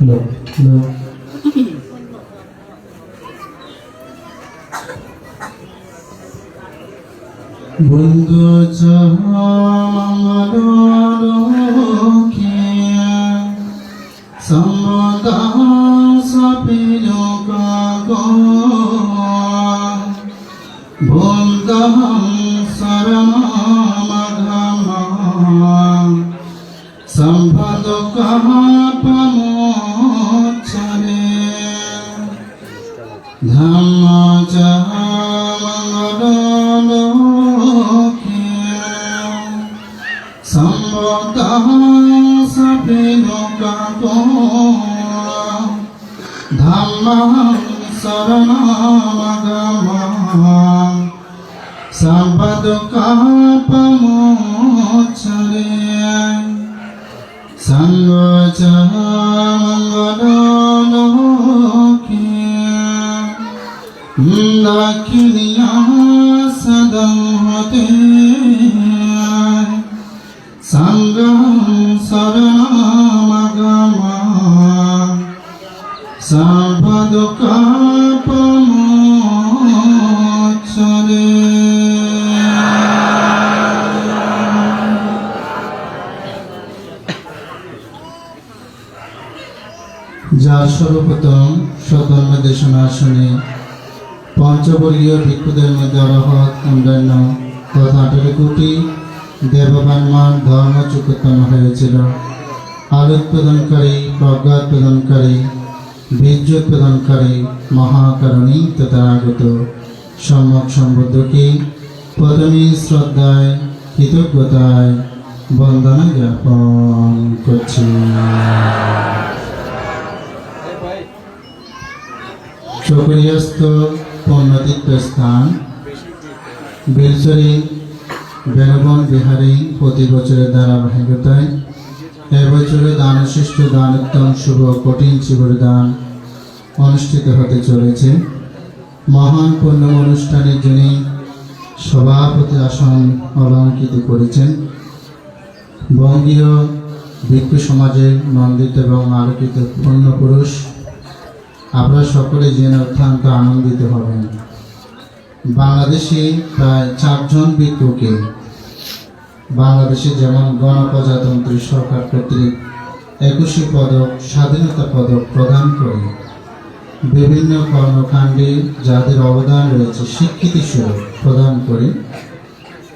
No, no. 문도 장하라 சரணம் சரணாகமம் சம்பதுகாபமோச்சரே சங்கோச்சரமங்கலோகே நக்கிரியா சதம் ஹதே சங்கம் சரணாமகமா சா যার সর্বপ্রথম স্বধর্ম দেশনা আসনে পঞ্চবর্গীয় ভিক্ষুদের মধ্যে অরহত অন্যান্য তথা আঠারো কোটি দেববানমান ধর্মচুক উৎপন্ন হয়েছিল। আলোক প্রদানকারী প্রজ্ঞা প্রদানকারী বীর্য প্রদানকারী মহাকারণী তথা আগত সম্যক সম্বুদ্ধকে প্রথমে শ্রদ্ধায়, কৃতজ্ঞতায় বন্দনা জ্ঞাপন করছি। চকরিয়াস্ত পণ্যতীর্থ স্থান বেলচরি বেলবন বিহারে প্রতি বছরের ধারাবাহিকতায় এবছরে দানশিষ্ট দানোত্তম শুভ, কঠিন শিবর দান অনুষ্ঠিত হতে চলেছে। মহান পূর্ণ অনুষ্ঠানের যিনি সভাপতি আসন অলঙ্কৃত করেছেন। বঙ্গীয় ভিক্ষু সমাজের নন্দিত এবং আলোকিত পূর্ণ পুরুষ, আপনারা সকলে জেনে অত্যন্ত আনন্দিত হবেন। বাংলাদেশে প্রায় চারজন ভিক্ষুকে বাংলাদেশে যেমন গণপ্রজাতন্ত্রী সরকার কর্তৃক একুশে পদক, স্বাধীনতা পদক প্রদান করে বিভিন্ন কর্মকাণ্ডে যাদের অবদান রয়েছে, স্বীকৃতি স্বরূপ প্রদান করে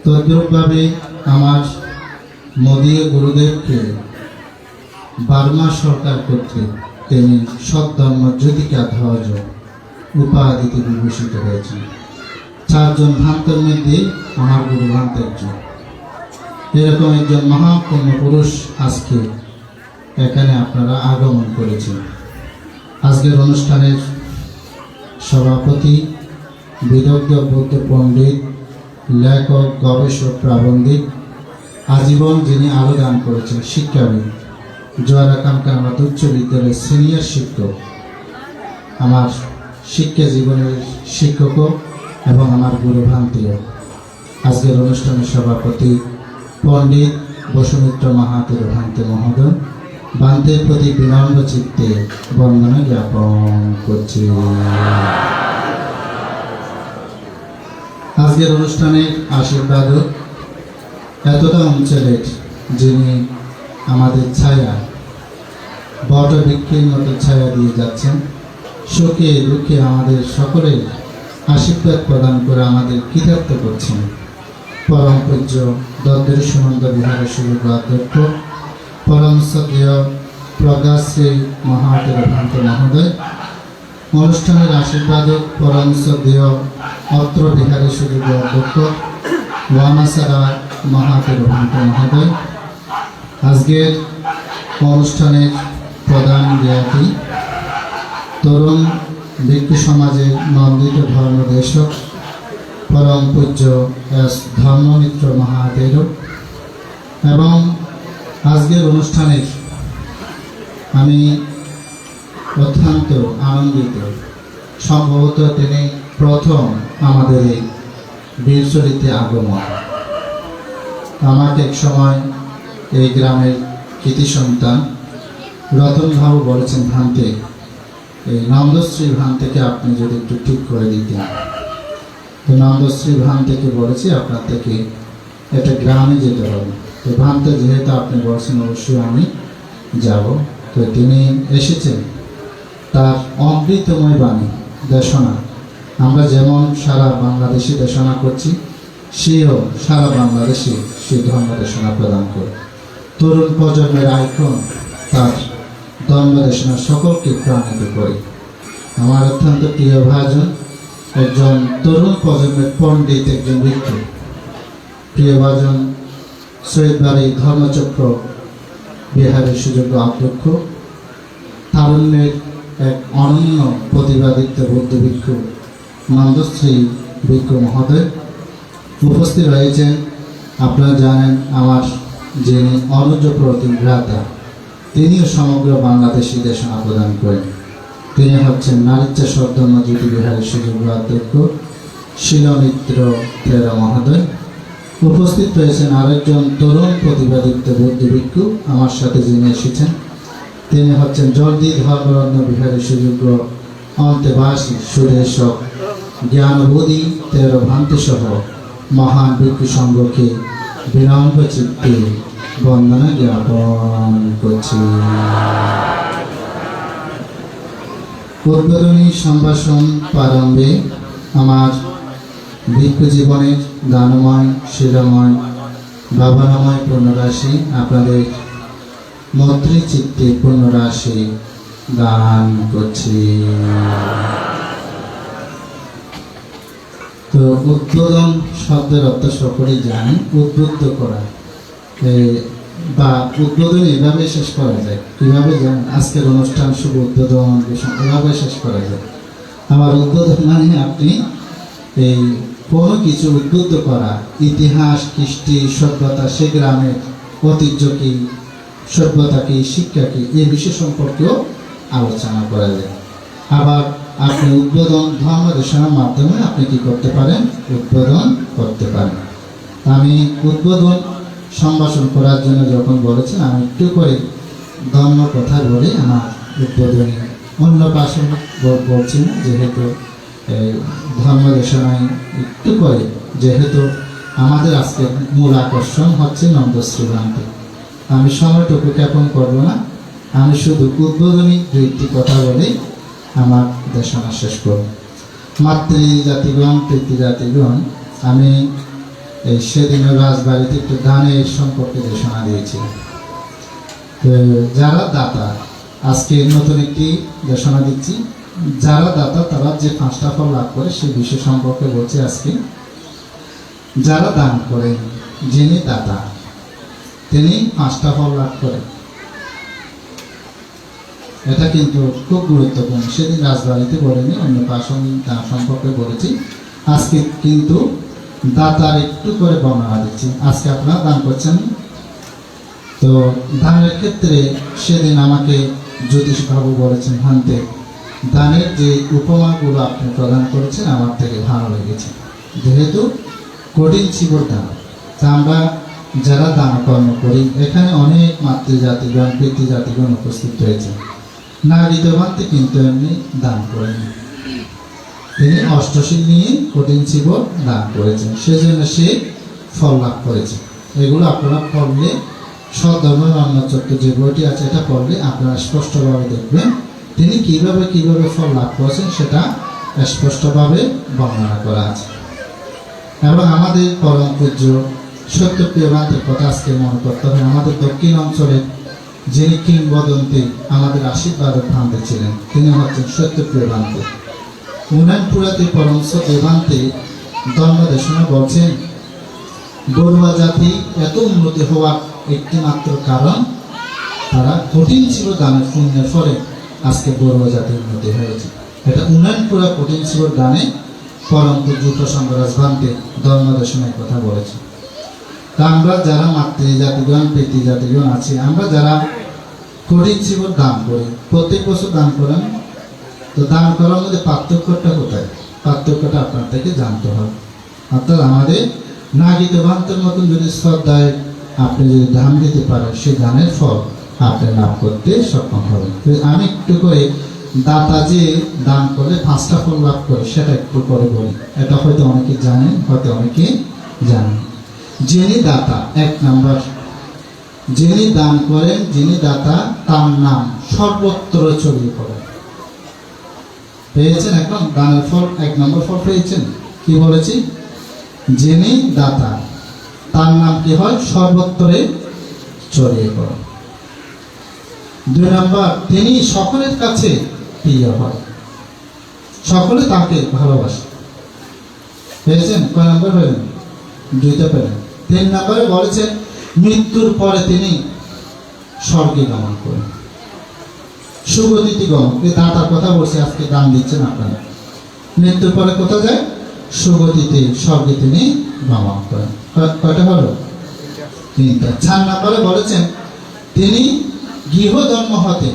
তদ্রূপভাবে আমার মোদী গুরুদেবকে বার্মা সরকার কর্তৃক তিনি সদ্ধর্ম জ্যোতিকা ধ্বজ উপাধিতে বিভূষিত হয়েছেন। চারজন ভ্রান্তের মধ্যে আমার গুরু ভ্রান্ত একজন এরকম একজন মহাপূর্ণ পুরুষ আজকে এখানে আপনারা আগমন করেছেন। আজকের অনুষ্ঠানের সভাপতি বিদগ্ধ বৌদ্ধ পণ্ডিত, লেখক, গবেষক, প্রাবন্ধিক, আজীবন যিনি আলোদান করেছেন শিক্ষাবিদ জয়রাকান্ত আমার উচ্চ বিদ্যালয়ের সিনিয়র শিক্ষক, আমার শিক্ষা জীবনের শিক্ষকও এবং আমার গুরু ভ্রান্তিও আজকের অনুষ্ঠানের সভাপতি পণ্ডিত বসুমিত্র মাহাতের ভ্রান্তি মহোদয় বান্তের প্রতি বিনম্র চিত্তে বন্দনা জ্ঞাপন করছি। আজকের অনুষ্ঠানের আশীর্বাদ এতটা অঞ্চলের যিনি আমাদের ছায়া, বট বটবৃক্ষের মতো ছায়া দিয়ে যাচ্ছেন। শোকে দুঃখে আমাদের সকলের আশীর্বাদ প্রদান করে আমাদের কৃতার্থ করছেন। পরম পূজ্য দদ্দর সুনন্দ বিহারের সুযোগ অধ্যক্ষ পরম সদীয় প্রজ্ঞাশ্রী মহাটের ভ্রান্ত মহোদয়, অনুষ্ঠানের আশীর্বাদক পরম সদীয় অত্র বিহারের সুযোগ অধ্যক্ষ ওয়ানাসারা মহাটের ভ্রান্ত মহোদয়। আজকের অনুষ্ঠানের প্রধান জ্ঞাতি তরুণ ভিক্ষু সমাজের নন্দিত ধর্মদেশক পরম পূজ্য এস ধর্মমিত্র মহাদেব। এবং আজকের অনুষ্ঠানের আমি অত্যন্ত আনন্দিত। সম্ভবত তিনি প্রথম আমাদের এই বীরচরিতে আগমন। আমাকে এক সময় এই গ্রামের কৃতি সন্তান রতন ভাবু বলেছেন ভ্রান্তে এই নন্দশ্রী ভ্রান থেকে আপনি যদি একটু ঠিক করে দিতেন। তো নন্দশ্রী ভ্রান থেকে বলেছি, আপনার থেকে একটা গ্রামে যেতে হবে। তো ভ্রান্তে যেহেতু আপনি বলছেন, অবশ্যই আমি যাব। তো তিনি এসেছেন তার অমৃতময় বাণী, দেশনা। আমরা যেমন সারা বাংলাদেশে দেশনা করছি, সেও সারা বাংলাদেশে সে ধর্ম দেশনা প্রদান করে। তরুণ প্রজন্মের আইকন তার ধর্ম দেশনা সকলকে প্রাণিত করে। আমার অত্যন্ত প্রিয় ভাজন একজন তরুণ প্রজন্মের পণ্ডিত, একজন ব্যক্তি প্রিয় ভাজন সৈয়দ বাড়ি ধর্মচক্র বিহারের সুযোগ্য অধ্যক্ষ, তারুণ্যের এক অনন্য প্রতিবাদিত্ব বৌদ্ধ ভিক্ষু নন্দশ্রী ভিক্ষু মহোদয় উপস্থিত রয়েছেন। আপনারা জানেন আমার যিনি অনুজ প্রতিভ্রাতা, তিনিও সমগ্র বাংলাদেশি দেশনা প্রদান করেন। তিনি হচ্ছেন নারীচ্চা সর্দন্য জ্যোতি বিহারের সুযোগ্য অধ্যক্ষ, শিলমিত্র তেরা মহোদয়। উপস্থিত রয়েছেন আরেকজন তরুণ প্রতিবাদিত্ব বৌদ্ধ ভিক্ষু আমার সাথে যিনি এসেছেন, তিনি হচ্ছেন জলদি ধর্মরত্ন বিহারের সুযোগ্য অন্তেবাসী সুরেশক জ্ঞানবোধি, তেরো ভ্রান্তি সহ মহান ভিক্ষু সংঘকে বিনম্র চিত্তে বন্দনা জ্ঞাপন করছি। উদ্বোধনী সম্ভাষণ প্রারম্ভে আমার ভিক্ষু জীবনের দানময় শিরাময় ভাবনাময় পূর্ণরাশি আপনাদের মৈত্রী চিত্তে পূর্ণরাশি দান করছি। তো উদ্বোধন শব্দের অর্থ সকলেই জানেন উদ্বুদ্ধ করা। বা উদ্বোধন এভাবে শেষ করা যায়? কীভাবে জানেন আজকের অনুষ্ঠান শুভ উদ্বোধন এভাবে শেষ করা যায়? আমার উদ্বোধন মানে আপনি এই কোনো কিছু উদ্বুদ্ধ করা, ইতিহাস, কৃষ্টি, সভ্যতা, সে গ্রামের ঐতিহ্য কি, সভ্যতা কি, শিক্ষা কি এই বিষয় সম্পর্কেও আলোচনা করা যায়। আবার আপনি উদ্বোধন ধর্ম দেশনার মাধ্যমে আপনি কি করতে পারেন? উদ্বোধন করতে পারেন। আমি উদ্বোধন সম্ভাষণ করার জন্য যখন বলেছেন, আমি একটু করে ধর্ম কথা বলে আমার উদ্বোধনী অন্য পাশে বলছি না, যেহেতু ধর্ম দেশনায় একটু করে, যেহেতু আমাদের আজকে মূল আকর্ষণ হচ্ছে নন্দশ্রী ভ্রান্তি আমি সময়টুকু জ্ঞাপন করব না, আমি শুধু উদ্বোধনী দুইটি কথা বলে আমার দেশনা শেষ করব। মাতৃ জাতিগণ প্রীতি জাতিগণ আমি এই সেদিনও রাজবাড়িতে একটু দানের সম্পর্কে দিয়েছিলাম তো যারা দাতা, আজকে নতুন একটি দেশনা দিচ্ছি। যারা দাতা, তারা যে পাঁচটা ফল লাভ করে সেই বিষয় সম্পর্কে বলছি আজকে। যারা দান করেন, যিনি দাতা, তিনি পাঁচটা ফল লাভ করেন। এটা কিন্তু খুব গুরুত্বপূর্ণ। সেদিন রাজবাড়িতে বলেনি, অন্য পাশন সম্পর্কে বলেছি। আজকে কিন্তু দাতার একটু করে বর্ণনা দিচ্ছি। আজকে আপনারা দান করছেন। তো দানের ক্ষেত্রে সেদিন আমাকে জ্যোতিষবাবু বলেছেন ভান্তে দানের যে উপমাগুলো আপনি প্রদান করেছেন আমার থেকে ভালো লেগেছে। যেহেতু কঠিন শিবর দান, তা আমরা যারা দান কর্ম করি, এখানে অনেক মাতৃজাতিগণ, পিতৃজাতিগণ উপস্থিত রয়েছে। নাগরিকভান্তে কিন্তু এমনি দান করেন তিনি নিয়ে কঠিন শিব দান করেছেন সেজন্য সে ফল লাভ করেছে। এগুলো আপনারা পড়লে সদ্ধর্মের অন্নচক্র যে বইটি আছে, এটা পড়লে আপনারা স্পষ্টভাবে দেখবেন তিনি কীভাবে কীভাবে ফল লাভ করেছেন, সেটা স্পষ্টভাবে বর্ণনা করা আছে। এবং আমাদের পরম পূজ্য, সত্যপ্রিয় বান্তের কথা আজকে মনে করতে হবে, আমাদের দক্ষিণ অঞ্চলের যিনি কিংবদন্তি, আমাদের আশীর্বাদ ভান্তে ছিলেন, তিনি হচ্ছেন সত্যপ্রিয় বান্তে উনানপুরাতে পরমশ দেবান্তে ধর্মদেশনা বলছেন বড়ুয়া জাতি এত উন্নতি হওয়ার একটি মাত্র কারণ, তারা কঠিন ছিল দানের পুণ্যের ফলে আজকে বড়ুয়া জাতির উন্নতি হয়েছে। এটা উন্নয়নপুরা কঠিন ছিল দানে পরম পূজ্য প্রসঙ্গরাজ ভান্তে ধর্মদেশনের কথা বলেছে। তা আমরা যারা মাতৃ জাতিগণ প্রীতি জাতিগণ আছি, আমরা যারা কঠিন জীবন দান করি, প্রত্যেক বছর দান করেন তো দান করার মধ্যে পার্থক্যটা কোথায়? পার্থক্যটা আপনার থেকে জানতে হবে। অর্থাৎ আমাদের না নাগিত ভান্তের মতন যদি শ্রদ্ধায় আপনি যদি দান দিতে পারেন সেই দানের ফল আপনি লাভ করতে সক্ষম হবেন। আমি একটু করে দাতা যে দান করলে পাঁচটা ফল লাভ করে, সেটা একটু করে বলি। এটা হয়তো অনেকে জানেন, হয়তো অনেকে জানেন। যিনি দাতা, এক নাম্বার। যিনি দান করেন, যিনি দাতা, তার নাম সর্বত্র ছড়িয়ে পড়ে। পেয়েছেন এখন দানের ফল এক নম্বর ফল পেয়েছেন। কি বলেছি? যিনি দাতা, তার নাম কি হয়? সর্বত্রে ছড়িয়ে পড়ে। দুই নম্বর, তিনি সকলের কাছে প্রিয় হয়। সকলে তাকে ভালোবাসে। পেয়েছেন? কয় নম্বর পেলেন? দুইটা পেলেন। তিন নম্বরে বলেছেন, মৃত্যুর পরে তিনি স্বর্গে গমন করেন। সুগতিটি গমন এই দাতার কথা বলছে, আজকে দান দিচ্ছেন আপনারা। মৃত্যুর পরে কোথায় যায়? সুগতিতে স্বর্গে তিনি গমন করেন। কয়- কয়টা হলো? তিনটা। চার নম্বরে বলেছেন, তিনি গৃহধর্ম হতে।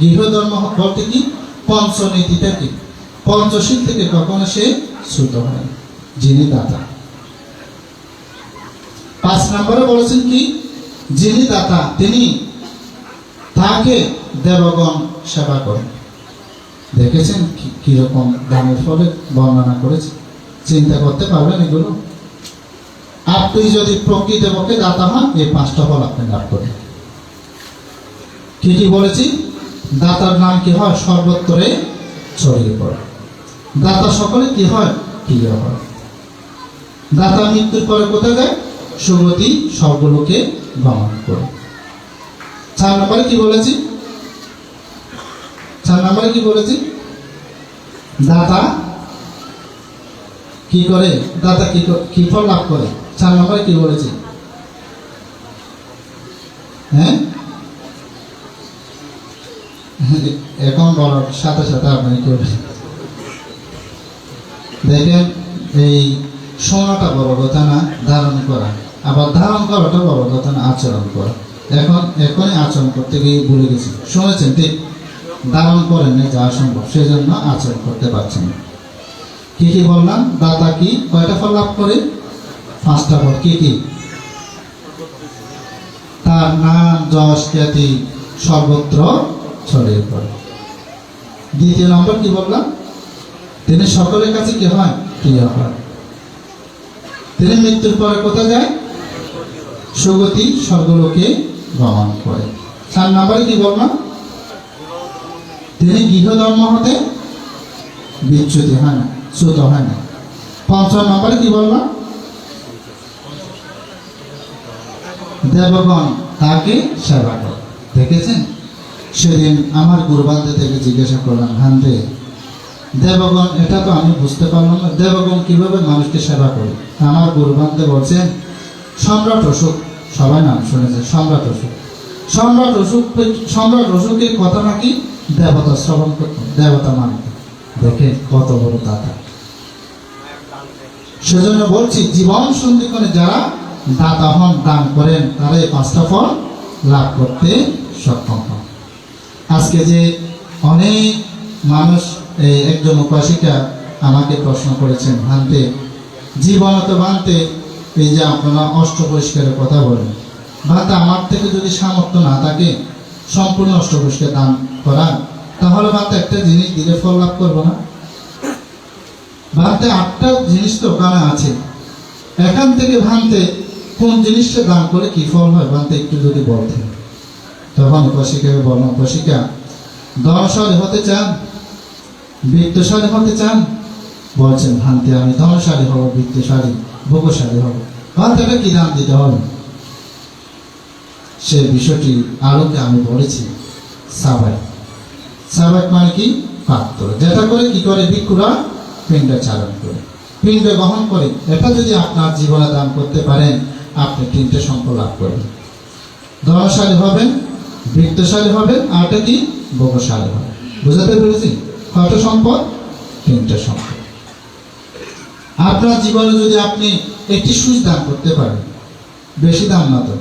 গৃহধর্ম বলতে কি? পঞ্চনীতিটা কি পঞ্চশীল থেকে কখনো সে শ্রুত হয়। যিনি দাতা। পাঁচ নম্বরে বলেছেন কি? যিনি দাতা, তিনি তাকে দেবগণ সেবা করেন। দেখেছেন কীরকম দানের ফলে বর্ণনা করেছে? চিন্তা করতে পারবেন এগুলো? আপনি যদি প্রকৃতপক্ষে দাতা হন, এই পাঁচটা ফল আপনি লাভ করেন। কি কি বলেছি, দাতার নাম কি হয়? সর্বত্রে ছড়িয়ে পড়ে। দাতা সকলে কি হয়? প্রিয় হয়। দাতা মৃত্যুর পরে কোথায় যায়? সুগতি সর্বলোকে গমন করে। চার নম্বরে কি বলেছি? চার নম্বরে কি বলেছি? দাতা কি করে? দাতা কি ক- ফল লাভ করে? চার নম্বরে কি বলেছি? হ্যাঁ? এখন বলার সাথে সাথে আপনি করবেন দেখেন, এই শোনাটা বড় কথা না, ধারণ করা। আবার ধারণ করাটা বড় কথা না, আচরণ করা। এখন, এখনই আচরণ করতে গিয়ে ভুলে গেছি। শুনেছেন ঠিক? ধারণ করেন না যা সম্ভব। সেজন্য আচরণ করতে পারছেন কি কি বললাম? দাতা কি? কয়টা ফল লাভ করে? পাঁচটা ফল। কি কি? তার নাম, যশ, খ্যাতি, সর্বত্র ছড়িয়ে পড়ে। দ্বিতীয় নম্বর কি বললাম? তিনি সকলের কাছে কি হয়? প্রিয় হয়। তিনি মৃত্যুর পরে কোথায় যায়? সুগতি, স্বর্গলোকে গমন করে। চার নম্বরে কি বললাম তিনি গৃহধর্ম হতে বিচ্যুতি হয় না চ্যুত হয় না। পঞ্চম নম্বরে কি বললাম দেবগণ তাকে সেবা করে। দেখেছেন? সেদিন আমার গুরুবান্ধে থেকে জিজ্ঞাসা করলাম হান্ডে দেবগণ, এটা তো আমি বুঝতে পারলাম না। দেবগণ কীভাবে মানুষকে সেবা করে? আমার গুরুবান্ধে বলছেন, সম্রাট অশোক সবাই নাম শুনেছে, সম্রাট অশোক। সম্রাট অশোক সম্রাট অশোকের কথা নাকি দেবতা শ্রবণ দেবতা মানত। দেখে কত বড় দাতা। সেজন্য বলছি, জীবন সন্ধিক্ষণে যারা দাতা হন, দান করেন, তারা এই পাঁচটা ফল লাভ করতে সক্ষম হন। আজকে যে অনেক মানুষ এই একজন উপাসিকা আমাকে প্রশ্ন করেছেন, ভান্তে, জীবনত ভান্তে এই যে আপনারা অষ্ট পরিষ্কারের কথা বলেন ভান্তে আমার থেকে যদি সামর্থ্য না থাকে, সম্পূর্ণ অষ্ট পরিষ্কার দান করা তাহলে ভান্তে একটা জিনিস দিলে ফল লাভ করব না? ভান্তে আটটা জিনিস তো ওখানে আছে। এখান থেকে ভান্তে কোন জিনিসটা দান করে কি ফল হয় ভান্তে একটু যদি বলতেন। তখন উপাসিকাকে বললাম উপাসিকা ধনশালী হতে চান বৃত্তশালী হতে চান, বলছেন ভান্তে আমি ধনশালী হব বৃত্তশালী ভোগশালী হব। ভান্তেটা কি দান দিতে হবে? সে বিষয়টি আলোকে আমি বলেছি। সাবাই সাবাই মানে কি? পাত্র। যেটা করে কি করে? ভিক্ষুরা পিণ্ড চালন করে। পিণ্ড গ্রহণ করে। এটা যদি আপনার জীবনে দান করতে পারেন, আপনি তিনটে সম্পদ লাভ করবেন। ধনশালী হবেন, বৃত্তশালী হবেন, আর এটা কি? ভোগশালী হবে বুঝাতে পেরেছি? কয়টা সম্পদ? তিনটে সম্পদ। আপনার জীবনে যদি আপনি একটি সুচ দান করতে পারেন, বেশি দাম না তো।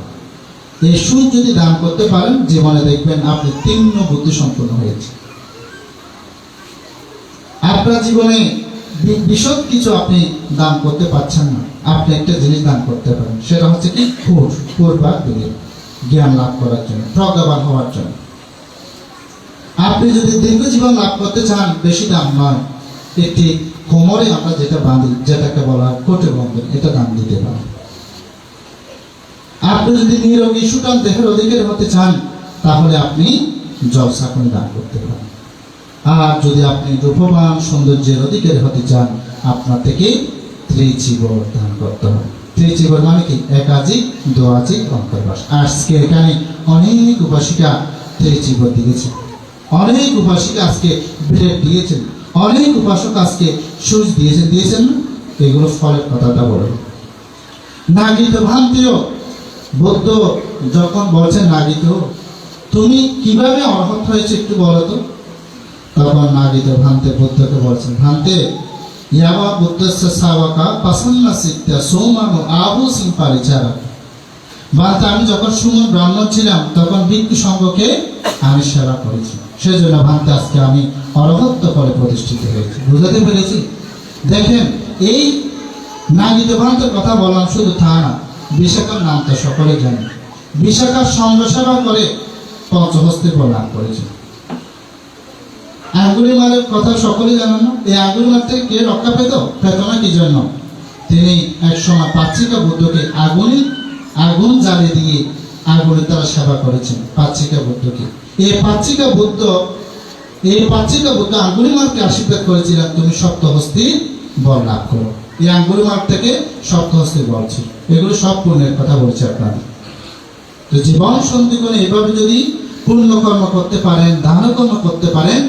এই সুচ যদি দান করতে পারেন, জীবনে দেখবেন আপনি তিন্ন বুদ্ধি সম্পন্ন হয়েছে আপনার জীবনে বিশদ কিছু আপনি দান করতে পারছেন না। আপনি একটা জিনিস দান করতে পারেন, সেটা হচ্ছে কি? ফুড ফুড বা জ্ঞান লাভ করার জন্য, প্রজ্ঞাবান হওয়ার জন্য। আপনি যদি দীর্ঘ জীবন লাভ করতে চান, বেশি দাম নয়। একটি কোমরে আমরা যেটা বাঁধি, যেটাকে বলা কোটে বন্ধন, এটা দাম দিতে পারেন আপনি যদি নিরোগী, সুটান দেহের অধিকারী হতে চান, তাহলে আপনি জলসাকুনি দান করতে পারেন। আর যদি আপনি রূপবান সৌন্দর্যের অধিকারী হতে চান, আপনার থেকে ত্রিচিবর দান করতে হবে। ত্রিচিবর মানে কি? একাধিক দোয়াজিক অন্তর্বাস আজকে এখানে অনেক উপাসিকা ত্রিচিবর দিয়েছে অনেক উপাসিকা আজকে ব্রেড দিয়েছেন। অনেক উপাসক আজকে সুচ দিয়েছেন দিয়েছেন এগুলো ফলের কথাটা বলেন নাগিত ভান্তিও, বৌদ্ধ যখন বলছেন নাগিত তুমি কীভাবে অর্হত হয়েছে একটু বলো তো? তখন নাগিত ভ্রান্তে বুদ্ধকে বলছেন ভ্রান্তে ইয়াবা বুদ্ধস্য সাবাকা পাসন্ন সিদ্ধা সৌমানো আবু সিং পারিচারা বাতে আমি যখন সুমন ব্রাহ্মণ ছিলাম, তখন ভিক্ষু সংঘকে আমি সেবা করেছি। সেজন্য ভান্তে, আজকে আমি অরহত্ব করে প্রতিষ্ঠিত হয়েছি। বুঝাতে পেরেছি? দেখেন, এই নাগিত ভ্রান্তের কথা বললাম শুধু তা না, বিশাখার নাম তো সকলে জানে। বিশাখার সঙ্গ করে পঞ্চহস্তে লাভ করেছে। আঙ্গুলি মারের কথা সকলেই জানেন না। এই আঙ্গুলি মার থেকে কে রক্ষা পেত? পেত না কি জন্য? তিনি এক সময় পাচ্ছিকা বুদ্ধকে আগুনে, আগুন জ্বালিয়ে দিয়ে আগুনের দ্বারা সেবা করেছেন পাচ্ছিকা বুদ্ধকে। এই পাচ্ছিকা বুদ্ধ এই পাচ্ছিকা বুদ্ধ আঙ্গুলি মারকে আশীর্বাদ করেছিলেন, তুমি সপ্তহস্তি বল লাভ করো। এই আঙ্গুলি মার থেকে সপ্তহস্তি বল ছিল। এগুলো সব পুণ্যের কথা বলছে আপনারা তো জীবন সন্ধি করে এভাবে যদি পূর্ণ কর্ম করতে পারেন দান কর্ম করতে পারেন,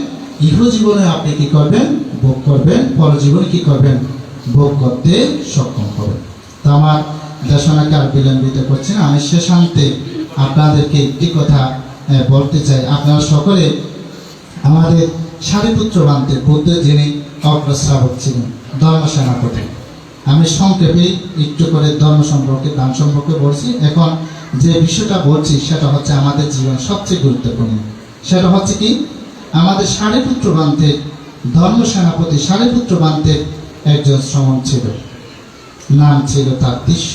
ইহ জীবনে আপনি কি করবেন? ভোগ করবেন। পরজীবনে কি করবেন? ভোগ করতে সক্ষম হবেন। তো আমার দেশনাকে আর বিলম্বিত করছি না। আমি শেষান্তে আপনাদেরকে একটি কথা বলতে চাই। আপনারা সকলে আমাদের সারিপুত্র বান্তে বুদ্ধ যিনি অগ্রশ্রাবক ছিলেন ধর্ম সেনাপতি আমি সংক্ষেপে একটু করে ধর্ম সম্পর্কে, দান সম্পর্কে বলছি। এখন যে বিষয়টা বলছি, সেটা হচ্ছে আমাদের জীবন সবচেয়ে গুরুত্বপূর্ণ। সেটা হচ্ছে কি? আমাদের সারিপুত্র বান্তের ধর্ম সেনাপতি সারিপুত্র বান্তের একজন শ্রমণ ছিল। নাম ছিল তার দৃশ্য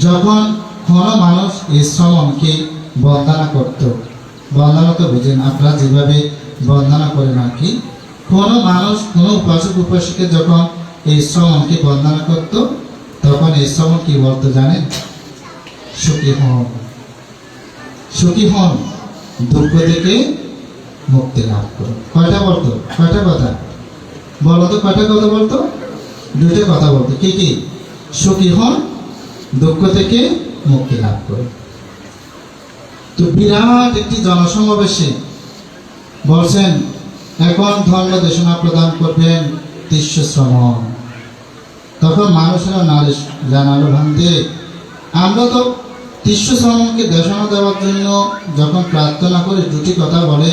যখন কোনো মানুষ এই শ্রমণকে বন্দনা করত বন্দনা তো বুঝেন আপনারা যেভাবে বন্দনা করেন আর কি কোনো মানুষ, কোনো উপাসক, উপাসকে যখন এই শ্রমণকে বন্দনা করত, তখন এই শ্রমণ কি বলতো জানেন? সুখী হন। সুখী হন দুঃখ থেকে মুক্তি লাভ করো কয়টা বলতো? কয়টা কথা? বলো তো কয়টা কথা বলতো? দুইটা কথা বলতো। কি কি? সুখী হন দুঃখ থেকে মুক্তি লাভ করো তো বিরাট একটি জনসমাবেশে বলছেন, এখন ধর্ম দেশনা প্রদান করবেন তিস্য শ্রমণ। তখন মানুষেরা নালিশ জানালো ভান্তে আমরা তো তিস্য শ্রমণকে দেশনা দেওয়ার জন্য যখন প্রার্থনা করি, দুটি কথা বলে।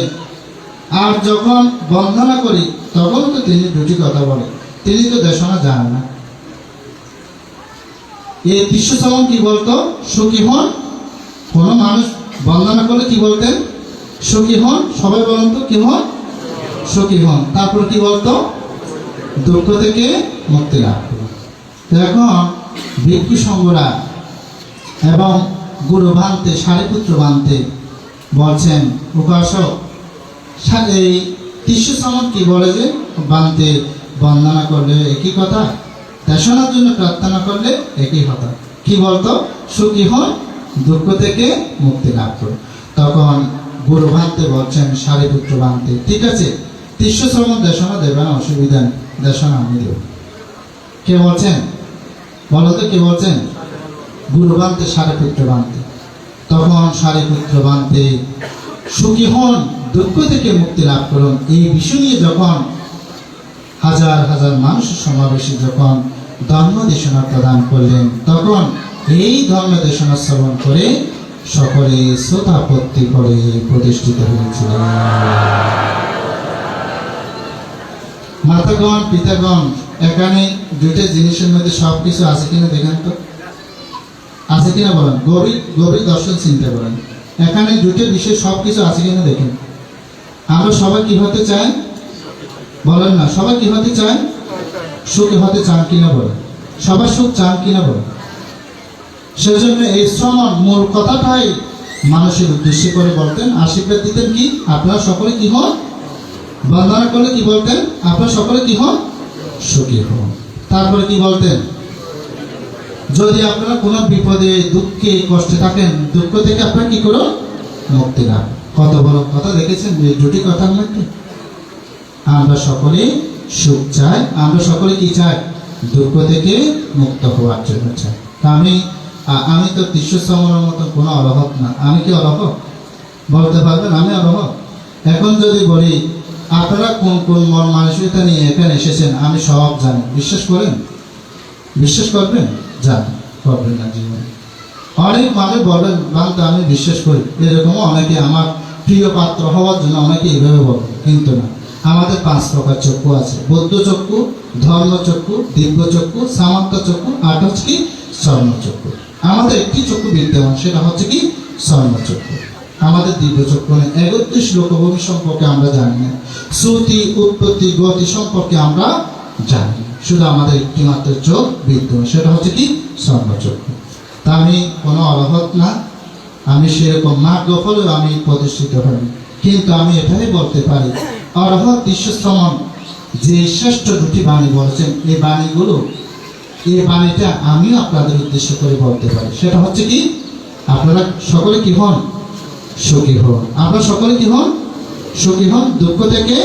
আর যখন বন্দনা করি তখন তো তিনি দুটি কথা বলে। তিনি তো দেশনা জানেন না। এই বিশ্ব শ্রমণ কি বলতো? সুখী হন? কোন মানুষ বন্দনা করলে কি বলতেন সুখী হন, সবাই বলুন তো কি হন? সুখী হন। তারপর কি বলতো? দুঃখ থেকে মুক্তি লাভ এখন ভিক্ষু সংঘরা এবং গুরু ভান্তে সারিপুত্র ভান্তে বলছেন, উপাসক এই তিস্য সমাজ কি বলে যে, বান্তে বন্দনা করলে একই কথা দেশনার জন্য প্রার্থনা করলে একই কথা। কি বলতো? সুখী হন দুঃখ থেকে মুক্তি লাভ করো। তখন গুরু ভান্তে বলছেন সারিপুত্র ভান্তে, ঠিক আছে, তিস্য শ্রমণ দেশনা দেবে না অসুবিধা দেশনা আমি দেব কে বলছেন? বলো তো কে বলছেন? গুরু বানতে সারিপুত্র বানতে তখন সারিপুত্র বানতে সুখী হন, দুঃখ থেকে মুক্তি লাভ করুন। এই বিষয় নিয়ে যখন হাজার হাজার মানুষের সমাবেশে যখন ধর্ম দেশনা প্রদান করলেন, তখন এই ধর্ম দেশনা শ্রবণ করে সকলে শ্রোতাপত্তি করে প্রতিষ্ঠিত হয়েছিলেন। মাতাগণ, পিতাগণ, এখানে দুইটা জিনিসের মধ্যে সব কিছু আছে কিনা দেখেন তো? আছে কিনা বলেন? গভীর গভীর দর্শন চিন্তা করেন। এখানে দুটো বিষয় সব কিছু আছে কিনা দেখেন। আমরা সবাই কি হতে চাই? বলেন না, সবাই কি হতে চায়? সুখী হতে চান কিনা বলেন? সবার সুখ চান কিনা বলেন? সেজন্য এই শ্রমণ মূল কথাটাই মানুষের উদ্দেশ্য করে বলতেন। আশীর্বাদ দিতেন কি? আপনারা সকলে কি হন? বন্দনা করলে কি বলতেন? আপনারা সকলে কি হন? সুখী হন। তারপরে কি বলতেন? যদি আপনারা কোনো বিপদে, দুঃখে, কষ্টে থাকেন, দুঃখ থেকে আপনারা কি করুন? মুক্তি লাভ। কত বড় কথা দেখেছেন? দুটি কথার মধ্যে আমরা সকলে সুখ চাই। আমরা সকলে কি চাই? দুঃখ থেকে মুক্ত হওয়ার জন্য চাই। তা আমি আমি তো দৃশ্যশ্রমণের মতো কোনো অরহত না। আমি কি অরহত বলতে পারবেন, আমি অরহত এখন যদি বলি, আপনারা কোন কোন মন মানসিকতা নিয়ে এখানে এসেছেন, আমি সব জানি। বিশ্বাস করেন? বিশ্বাস করবেন? জানি, করবেন না জীবনে। অনেক মানুষ বলেন বাংলা আমি বিশ্বাস করি। এরকম অনেকে আমার প্রিয় পাত্র হওয়ার জন্য অনেকে এভাবে বলে কিন্তু না। আমাদের পাঁচ প্রকার চক্ষু আছে। বৌদ্ধ চক্ষু, ধর্ম চক্ষু, দিব্য চক্ষু, সামন্ত চক্ষু হচ্ছে কি স্বর্ণ চক্ষু। আমাদের একটি চক্ষু বিদ্যমান, সেটা হচ্ছে কি? চক্ষু। আমাদের দিব্য চক্ষু নেই একত্রিশ লোকভূমি সম্পর্কে আমরা জানি না। শ্রুতি, উৎপত্তি, গতি সম্পর্কে আমরা জানি শুধু আমাদের একটি মাত্র চোখ বিদ্যমান, সেটা হচ্ছে কি? চক্ষু। তা আমি কোনো অরহত না। আমি সেরকম না গফলেও আমি প্রতিষ্ঠিত হইনি। কিন্তু আমি এটাই বলতে পারি অরহত বিশ্বশ্রমণ যে শ্রেষ্ঠ দুটি বাণী বলেছেন, এই বাণীগুলো এই বাণীটা আমিও আপনাদের উদ্দেশ্য করে বলতে পারি। সেটা হচ্ছে কি, আপনারা সকলে কি হন? সুখী হন। আমরা সকলে কি হন? সুখী হন, দুঃখ থেকে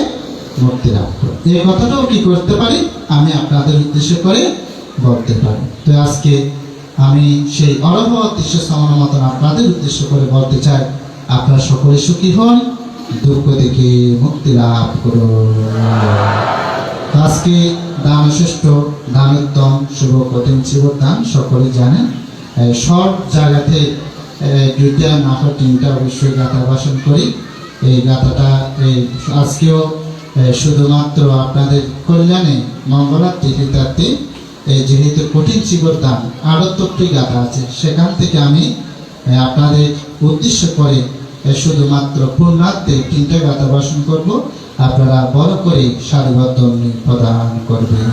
মুক্তি লাভ এই কথাটাও কি করতে পারি? আমি আপনাদের উদ্দেশ্য করে বলতে পারি। তো আজকে আমি সেই অরহত দৃশ্য সমান মতন আপনাদের উদ্দেশ্য করে বলতে চাই, আপনারা সকলে সুখী হন, দুঃখ থেকে মুক্তি লাভ করুন। আজকে দান শ্রেষ্ঠ দানোত্তম, শুভ কঠিন শিব দান সকলে জানেন সব জায়গাতে দুইটা হয় তিনটা অবশ্যই গাথা বাসন করি। এই গাথাটা, এই আজকেও শুধুমাত্র আপনাদের কল্যাণে মঙ্গলার হিতার্থে এই যেহেতু কঠিন শিবর আরও তত্ত্বটি গাথা আছে, সেখান থেকে আমি আপনাদের উদ্দেশ্য করে শুধুমাত্র পূর্ণার্থে তিনটা গাথা বাসন করব। আপনারা বড় করে সারিবদ্ধ প্রদান করবেন।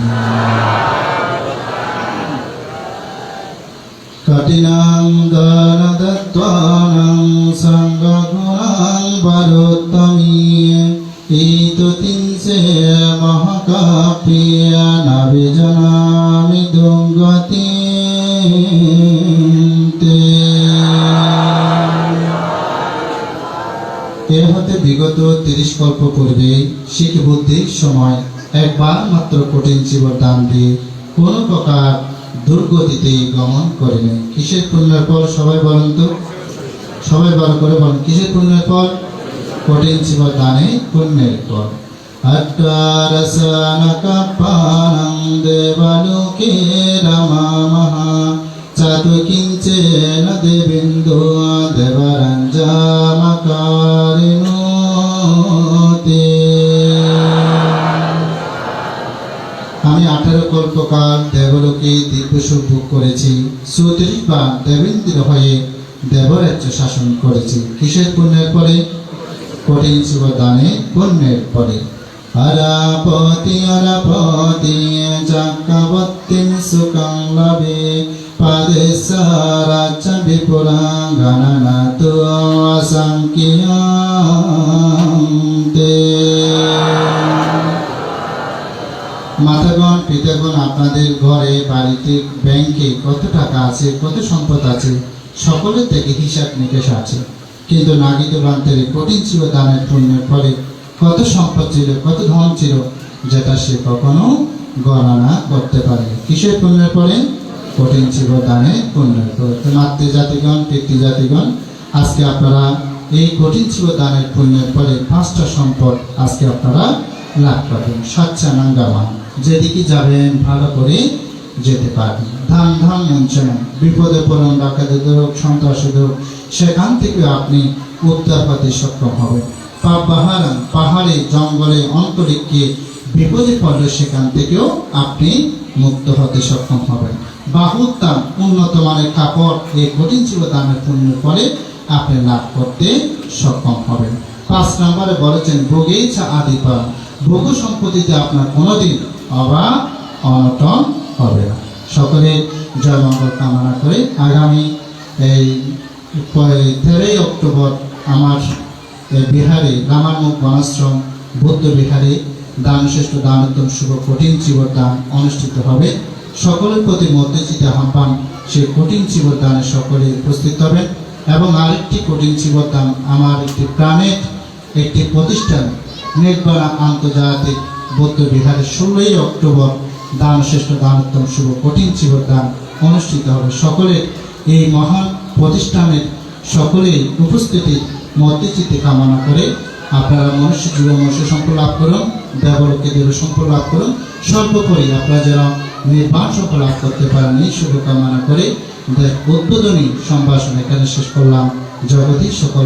কঠিনাং গণদত্তানং সঙ্গগুণাং বরোত্তমীয়ে ইতো তিনসে মহাকাপ্রিয় নবিজনামি দুর্গতি বিগত তিরিশ কল্প পূর্বে শিখ বুদ্ধির সময় একবার মাত্র কঠিন জীবন দান দিয়ে কোনো প্রকার দুর্গতিতে গমন কিসের পুণ্যের সবাই বলেন তো। সবাই করে বলেন, কিসের পুণ্যের কঠিন জীবন দানে পুণ্যের আমি আঠারো কল্পকাল দেবলোকে দিব্যসুখ ভোগ করেছি। চৌত্রিশ বার দেবেন্দ্র হয়ে দেবরাজ্য শাসন করেছি। কিসের পুণ্যের পরে? কঠিন শিব দানে পুণ্যের পরে। হরাপতি হরাপতি চক্রবর্তী সুখং রাজ্য বিপুরা গণনাথ অসংখ্য মাতাগণ, পিতাগণ, আপনাদের ঘরে, বাড়িতে, ব্যাংকে কত টাকা আছে, কত সম্পদ আছে, সকলের থেকে হিসাব নিকেশ আছে। কিন্তু নাগিত প্রান্তের কঠিন ছিল দানের পুণ্যের ফলে কত সম্পদ ছিল, কত ধন ছিল, যেটা সে কখনো গণনা করতে পারে কিসের পুণ্যের পরে কঠিন ছিল দানে পুণ্যের পরে তো মাতৃ জাতিগণ পিতৃ জাতিগণ আজকে আপনারা এই কঠিন ছিল দানের পুণ্যের পরে পাঁচটা সম্পদ আজকে আপনারা লাভ করবেন। সাচ্চা নাঙ্গামান যেদিকে যাবেন ভালো করে যেতে পারবেন। ধান ধান মঞ্চন, বিপদে পড়ুন, ডাকাতে হোক সন্ত্রাসী হোক সেখান থেকে আপনি উদ্ধার হতে সক্ষম হবেন। পাপ বাহারান পাহাড়ে, জঙ্গলে, অন্তরিক্ষে বিপদে পড়লে সেখান থেকেও আপনি মুক্ত হতে সক্ষম হবেন। বাহুত্তাম উন্নত মানের কাপড় এই কঠিন ছিল দানের পূর্ণ করে আপনি লাভ করতে সক্ষম হবেন। পাঁচ নম্বরে বলেছেন ভোগেইছা আদিপা ভোগ সম্পত্তিতে আপনার কোনোদিন অভাব অনটন হবে না। সকলে জয়মঙ্গল কামনা করে আগামী এই তেরোই অক্টোবর আমার বিহারে রামানুক বনাশ্রম, বৌদ্ধ বিহারে দান শ্রেষ্ঠ দানোত্তম শুভ কঠিন চিবর দান অনুষ্ঠিত হবে। সকলের প্রতি মধ্যচিতে আহ্বান সেই কঠিন চিবর দানে সকলে উপস্থিত হবেন এবং আরেকটি কঠিন চিবর দান আমার একটি প্রাণের একটি প্রতিষ্ঠান নির্বাণা আন্তর্জাতিক বৌদ্ধ বিহারের ষোলোই অক্টোবর দান শ্রেষ্ঠ দানোত্তম শুভ কঠিন চিবর দান অনুষ্ঠিত হবে। সকলের এই মহান প্রতিষ্ঠানের সকলেই উপস্থিতি মধ্যচিতে কামনা করে আপনারা মনুষ্য জীবন মনুষ্য সম্পদ লাভ করুন দেবলোকে দেব সম্পদ লাভ করুন। সর্বোপরি আপনারা যেন সম্পদ লাভ করতে পারেন এই শুভকামনা করে। উদ্বোধনী সম্ভাষণ এখানে শেষ করলাম। জগতী সকল